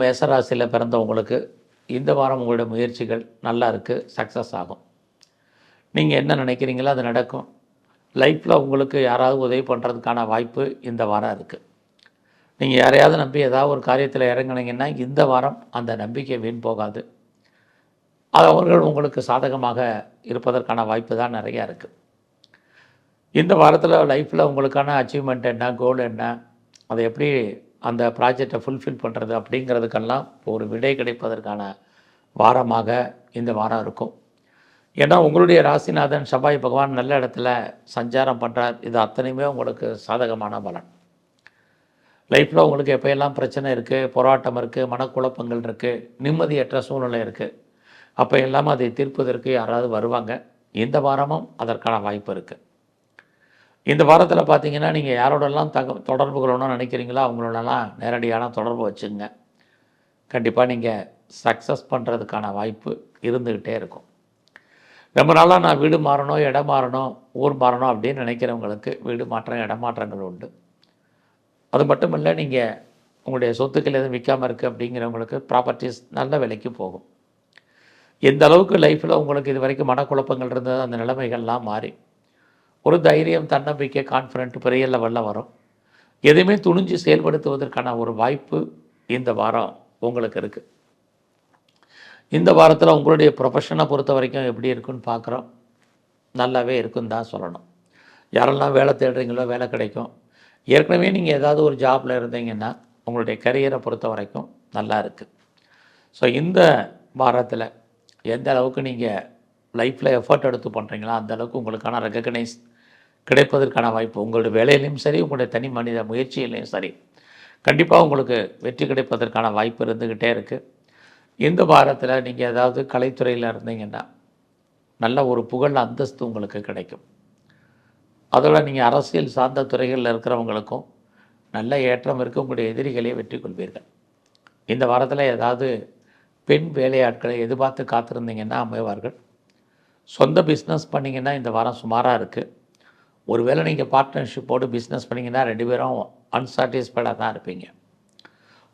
மேசராசியில் பிறந்தவங்களுக்கு இந்த வாரம் உங்களுடைய முயற்சிகள் நல்லா இருக்குது சக்ஸஸ் ஆகும். நீங்கள் என்ன நினைக்கிறீங்களோ அது நடக்கும். லைஃப்பில் உங்களுக்கு யாராவது உதவி பண்ணுறதுக்கான வாய்ப்பு இந்த வாரம் இருக்குது நீங்கள் யாரையாவது நம்பி ஏதாவது ஒரு காரியத்தில் இறங்கினீங்கன்னா இந்த வாரம் அந்த நம்பிக்கை வீண் போகாது. அது அவர்கள் உங்களுக்கு சாதகமாக இருப்பதற்கான வாய்ப்பு தான் நிறையா இருக்குது இந்த வாரத்தில் லைஃப்பில் உங்களுக்கான அச்சீவ்மெண்ட் என்ன கோல் என்ன அதை எப்படி அந்த ப்ராஜெக்டை ஃபுல்ஃபில் பண்ணுறது அப்படிங்கிறதுக்கெல்லாம் ஒரு விடை கிடைப்பதற்கான வாரமாக இந்த வாரம் இருக்கும். ஏன்னா உங்களுடைய ராசிநாதன் செவ்வாய் பகவான் நல்ல இடத்துல சஞ்சாரம் பண்ணுறார் இது அத்தனையுமே உங்களுக்கு சாதகமான பலன். லைஃப்பில் உங்களுக்கு எப்போயெல்லாம் பிரச்சனை இருக்குது போராட்டம் இருக்குது மனக்குழப்பங்கள் இருக்குது நிம்மதியற்ற சூழ்நிலை இருக்குது அப்போ எல்லாம் அதை தீர்ப்பதற்கு யாராவது வருவாங்க. இந்த வாரமும் அதற்கான வாய்ப்பு இருக்குது இந்த வாரத்தில் பார்த்தீங்கன்னா நீங்கள் யாரோடெல்லாம் தக தொடர்பு கொள்ளணும்னு நினைக்கிறீங்களோ அவங்களோடலாம் நேரடியான தொடர்பு வச்சுங்க. கண்டிப்பாக நீங்கள் சக்ஸஸ் பண்ணுறதுக்கான வாய்ப்பு இருந்துக்கிட்டே இருக்கும். ரொம்ப நாளாக நான் வீடு மாறணும் இடம் மாறணும் ஊர் மாறணும் அப்படின்னு நினைக்கிறவங்களுக்கு வீடு மாற்றம் இடமாற்றங்கள் உண்டு. அது மட்டும் இல்லை நீங்கள் உங்களுடைய சொத்துக்கள் எதுவும் விற்காமல் இருக்குது அப்படிங்கிறவங்களுக்கு ப்ராப்பர்ட்டிஸ் நல்ல விலைக்கு போகும். எந்த அளவுக்கு லைஃப்பில் உங்களுக்கு இது வரைக்கும் மனக்குழப்பங்கள் இருந்தது அந்த நிலைமைகள்லாம் மாறி ஒரு தைரியம் தன்னம்பிக்கை கான்ஃபிடென்ட் பெரிய லெவலில் வரும். எதையுமே துணிஞ்சு செயல்படுத்துவதற்கான ஒரு வாய்ப்பு இந்த வாரம் உங்களுக்கு இருக்குது இந்த வாரத்தில் உங்களுடைய ப்ரொஃபஷனை பொறுத்த வரைக்கும் எப்படி இருக்குன்னு பார்க்குறோம் நல்லாவே இருக்குன்னு தான் சொல்லணும். யாரெல்லாம் வேலை தேடுறீங்களோ வேலை கிடைக்கும். ஏற்கனவே நீங்கள் ஏதாவது ஒரு ஜாபில் இருந்தீங்கன்னா உங்களுடைய கரியரை பொறுத்த வரைக்கும் நல்லா இருக்குது ஸோ இந்த வாரத்தில் எந்த அளவுக்கு நீங்கள் லைஃப்பில் எஃபர்ட் எடுத்து பண்ணுறீங்களோ அந்தளவுக்கு உங்களுக்கான ரெக்கக்னைஸ் கிடைப்பதற்கான வாய்ப்பு. உங்களுடைய வேலையிலையும் சரி உங்களுடைய தனி மனித முயற்சியிலையும் சரி. கண்டிப்பாக உங்களுக்கு வெற்றி கிடைப்பதற்கான வாய்ப்பு இருந்துக்கிட்டே இருக்குது இந்த வாரத்தில் நீங்கள் ஏதாவது கலைத்துறையில் இருந்தீங்கன்னா நல்ல ஒரு புகழ் அந்தஸ்து உங்களுக்கு கிடைக்கும். அதோட நீங்கள் அரசியல் சார்ந்த துறைகளில் இருக்கிறவங்களுக்கும் நல்ல ஏற்றம் இருக்க. உங்களுடைய எதிரிகளை வெற்றி கொள்வீர்கள். இந்த வாரத்தில் ஏதாவது பெண் வேலையாட்களை எதிர்பார்த்து காத்திருந்தீங்கன்னா அமைவார்கள். சொந்த பிஸ்னஸ் பண்ணிங்கன்னா இந்த வாரம் சுமாராக இருக்குது ஒருவேளை நீங்கள் பார்ட்னர்ஷிப்போடு பிஸ்னஸ் பண்ணிங்கன்னா ரெண்டு பேரும் அன்சாட்டிஸ்ஃபைடாக தான் இருப்பீங்க.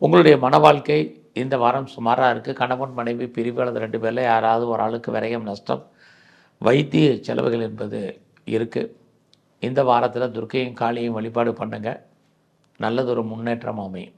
உங்களுடைய மன வாழ்க்கை இந்த வாரம் சுமாராக இருக்குது கணவன் மனைவி பிரிவு அல்லது ரெண்டு பேரில் யாராவது ஒரு ஆளுக்கு விரயம் நஷ்டம் வைத்திய செலவுகள் என்பது இருக்குது இந்த வாரத்தில் துர்க்கையும் காளியும் வழிபாடு பண்ணுங்கள் நல்லதொரு முன்னேற்றம் அமையும்.